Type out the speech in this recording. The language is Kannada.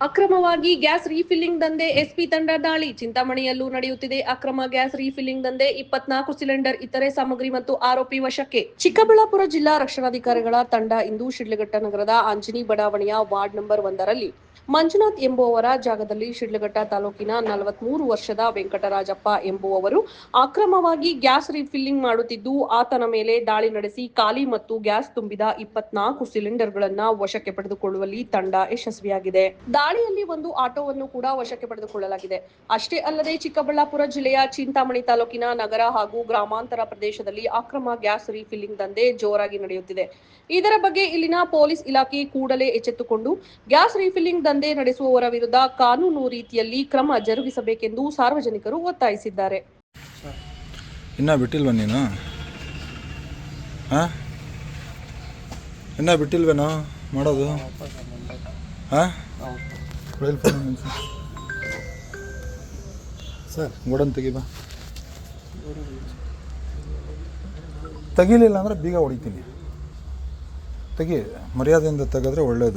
ಅಕ್ರಮವಾಗಿ ಗ್ಯಾಸ್ ರೀಫಿಲ್ಲಿಂಗ್ ದಂಧೆ, ಎಸ್ಪಿ ತಂಡ ದಾಳಿ. ಚಿಂತಾಮಣಿಯಲ್ಲೂ ನಡೆಯುತ್ತಿದೆ ಅಕ್ರಮ ಗ್ಯಾಸ್ ರೀಫಿಲ್ಲಿಂಗ್ ದಂಧೆ, ಇಪ್ಪತ್ನಾಲ್ಕು ಸಿಲಿಂಡರ್ ಇತರೆ ಸಾಮಗ್ರಿ ಮತ್ತು ಆರೋಪಿ ವಶಕ್ಕೆ. ಚಿಕ್ಕಬಳ್ಳಾಪುರ ಜಿಲ್ಲಾ ರಕ್ಷಣಾಧಿಕಾರಿಗಳ ತಂಡ ಇಂದು ಶಿಡ್ಲಘಟ್ಟ ನಗರದ ಆಂಜನಿ ಬಡಾವಣೆಯ ವಾರ್ಡ್ ನಂಬರ್ ಒಂದರಲ್ಲಿ ಮಂಜುನಾಥ್ ಎಂಬುವವರ ಜಾಗದಲ್ಲಿ ಶಿಡ್ಲಘಟ್ಟ ತಾಲೂಕಿನ ನಲವತ್ಮೂರು ವರ್ಷದ ವೆಂಕಟರಾಜಪ್ಪ ಎಂಬುವವರು ಅಕ್ರಮವಾಗಿ ಗ್ಯಾಸ್ ರೀಫಿಲ್ಲಿಂಗ್ ಮಾಡುತ್ತಿದ್ದು, ಆತನ ಮೇಲೆ ದಾಳಿ ನಡೆಸಿ ಖಾಲಿ ಮತ್ತು ಗ್ಯಾಸ್ ತುಂಬಿದ ಇಪ್ಪತ್ನಾಲ್ಕು ಸಿಲಿಂಡರ್ಗಳನ್ನ ವಶಕ್ಕೆ ಪಡೆದುಕೊಳ್ಳುವಲ್ಲಿ ತಂಡ ಯಶಸ್ವಿಯಾಗಿದೆ. ದಾಳಿಯಲ್ಲಿ ಒಂದು ಆಟೋವನ್ನು ಕೂಡ ವಶಕ್ಕೆ ಪಡೆದುಕೊಳ್ಳಲಾಗಿದೆ. ಅಷ್ಟೇ ಅಲ್ಲದೆ ಚಿಕ್ಕಬಳ್ಳಾಪುರ ಜಿಲ್ಲೆಯ ಚಿಂತಾಮಣಿ ತಾಲೂಕಿನ ನಗರ ಹಾಗೂ ಗ್ರಾಮಾಂತರ ಪ್ರದೇಶದಲ್ಲಿ ಅಕ್ರಮ ಗ್ಯಾಸ್ ರೀಫಿಲ್ಲಿಂಗ್ ದಂಧೆ ಜೋರಾಗಿ ನಡೆಯುತ್ತಿದೆ. ಇದರ ಬಗ್ಗೆ ಇಲ್ಲಿನ ಪೊಲೀಸ್ ಇಲಾಖೆ ಕೂಡಲೇ ಎಚ್ಚೆತ್ತುಕೊಂಡು, ಗ್ಯಾಸ್ ರೀಫಿಲ್ಲಿಂಗ್ ದಂಧೆ ನಡೆಸುವವರ ವಿರುದ್ಧ ಕಾನೂನು ರೀತಿಯಲ್ಲಿ ಕ್ರಮ ಜರುಗಿಸಬೇಕೆಂದು ಸಾರ್ವಜನಿಕರು ಒತ್ತಾಯಿಸಿದ್ದಾರೆ. ಇನ್ನ ಬಿಟ್ಟಿಲ್ವ ನೀನು? ಇನ್ನ ಬಿಟ್ಟಿಲ್ವೇನೋ ಮಾಡೋದು? ಸರ್, ಗೋಡನ್ ತೆಗಿಬಾ ತೆಗಿಲಿಲ್ಲ ಅಂದರೆ ಬೀಗ ಹೊಡಿತೀನಿ. ತೆಗಿ, ಮರ್ಯಾದೆಯಿಂದ ತೆಗೆದ್ರೆ ಒಳ್ಳೇದು.